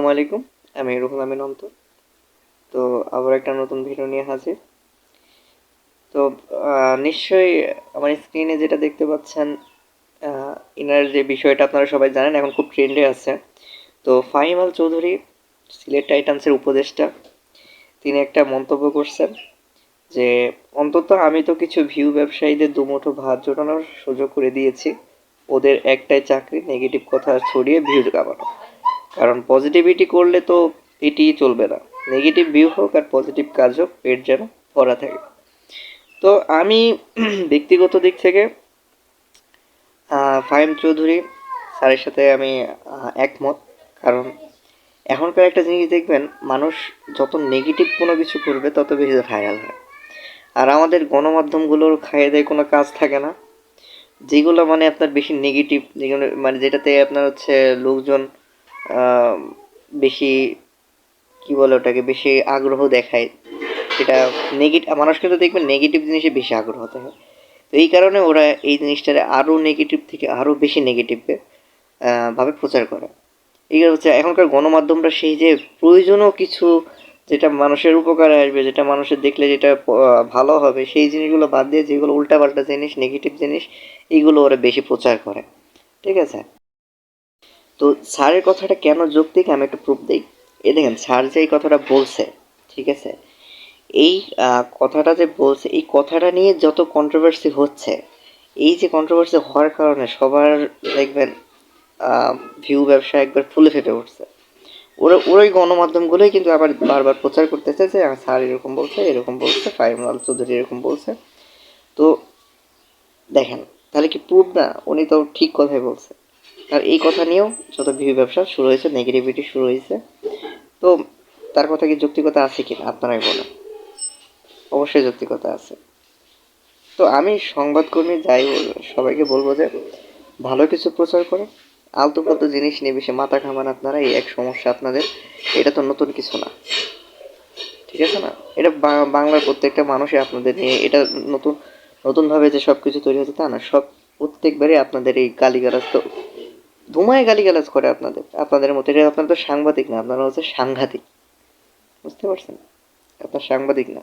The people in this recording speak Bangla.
আসসালামু আলাইকুম আমি রুহুল আমিন অন্ত তো আবার একটা নতুন ভিডিও নিয়ে হাজির। তো নিশ্চয়ই আমার স্ক্রিনে যেটা দেখতে পাচ্ছেন ইনার যে বিষয়টা আপনারা সবাই জানেন, এখন খুব ট্রেন্ডে আছে। তো ফাহিম আল চৌধুরী, সিলেট টাইটান্সের উপদেষ্টা, তিনি একটা মন্তব্য করছেন যে, অন্তত আমি তো কিছু ভিউ ব্যবসায়ীদের দুমুঠো ভাত জোটানোর সুযোগ করে দিয়েছি। ওদের একটাই চাকরি নেগেটিভ কথা ছড়িয়ে ভিউ কামানো কারণ পজিটিভিটি করলে তো এটিই চলবে না। নেগেটিভ ভিউ হোক আর পজিটিভ কাজ হোক পেট যেন ভরা থাকে। তো আমি ব্যক্তিগত দিক থেকে ফাহিম চৌধুরী স্যারের সাথে আমি একমত। কারণ এখনকার একটা জিনিস দেখবেন, মানুষ যত নেগেটিভ কোনো কিছু করবে, তত বেশি ভাইরাল হয়। আর আমাদের গণমাধ্যমগুলোর খাইয়ে দেয় কোনো কাজ থাকে না। যেগুলো মানে আপনার বেশি নেগেটিভ মানে যেটাতে আপনার হচ্ছে লোকজন বেশি, কি বলে ওটাকে, বেশি আগ্রহ দেখায়। সেটা নেগেটিভ মানুষ কিন্তু দেখবেন নেগেটিভ জিনিসে বেশি আগ্রহ দেখায়। তো এই কারণে ওরা এই জিনিসটারে আরও নেগেটিভ থেকে আরও বেশি নেগেটিভে ভাবে প্রচার করে। এই হচ্ছে এখনকার গণমাধ্যমটা সেই যে প্রয়োজনও কিছু যেটা মানুষের উপকারে আসবে, যেটা মানুষের দেখলে যেটা ভালো হবে, সেই জিনিসগুলো বাদ দিয়ে যেগুলো উল্টাপাল্টা জিনিস নেগেটিভ জিনিস, এইগুলো ওরা বেশি প্রচার করে। ঠিক আছে? তো স্যারের কথাটা কেন যৌক্তিক আমি একটু প্রুফ দিই। এই দেখেন, স্যার যে এই কথাটা বলছে, ঠিক আছে? এই কথাটা যে বলছে, এই কথাটা নিয়ে যত কন্ট্রোভার্সি হচ্ছে, এই যে কন্ট্রোভার্সি হওয়ার কারণে সবার, দেখবেন ভিউ ব্যবসা একবার ফুলে ফেটে উঠছে। ওরা, ওরাই গণমাধ্যমগুলোই কিন্তু আবার বারবার প্রচার করতেছে যে স্যার এরকম বলছে এরকম বলছে ফাইম আল চৌধুরী এরকম বলছে। তো, দেখেন, তাহলে কি প্রুফ না? উনি তো ঠিক কথাই বলছে। আর এই কথা নিয়েও যত ভিউ ব্যবসা শুরু হয়েছে নেগেটিভিটি শুরু হয়েছে। তো তার কথা কি যৌক্তিকতা আছে কিনা, আপনারাই বলেন। অবশ্যই যৌক্তিকতা আছে। তো আমি সংবাদকর্মী যাই সবাইকে বলব যে ভালো কিছু প্রচার করে। আলতু ফালতু জিনিস নিয়ে বেশি মাথা ঘামান আপনারা, এই এক সমস্যা আপনাদের। এটা তো নতুন কিছু না। ঠিক আছে না? এটা বাংলার প্রত্যেকটা মানুষই আপনাদের নিয়ে, এটা নতুন, নতুনভাবে যে সব কিছু তৈরি হচ্ছে তা না, সব প্রত্যেকবারই আপনাদের এই গালিগালাজ তো ধুমায় গালিগালাজ করে আপনাদের আপনাদের মতো। এটা আপনার তো সাংবাদিক না, আপনারা হচ্ছে সাংঘাতিক। বুঝতে পারছেন? আপনার সাংবাদিক না।